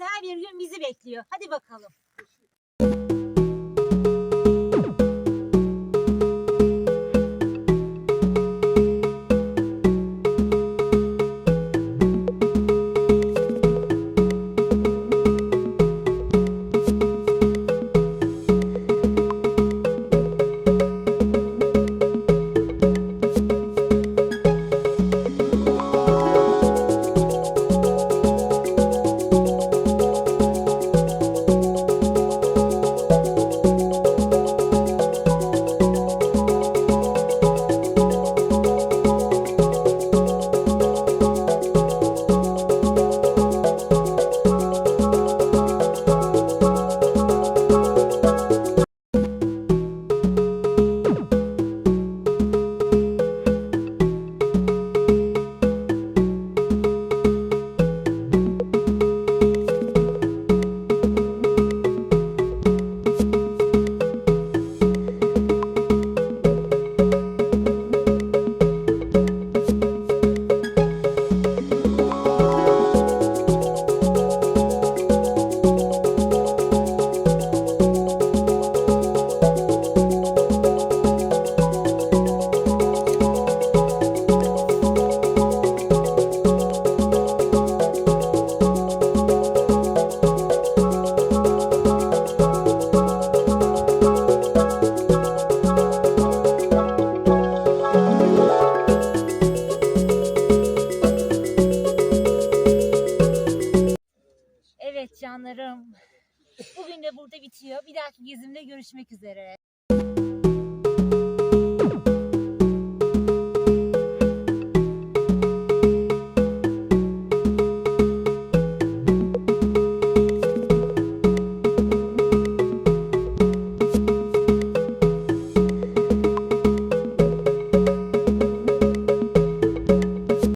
güzel bir gün bizi bekliyor. Hadi bakalım. Canlarım. Bugün de burada bitiyor. Bir dahaki gezimde görüşmek üzere.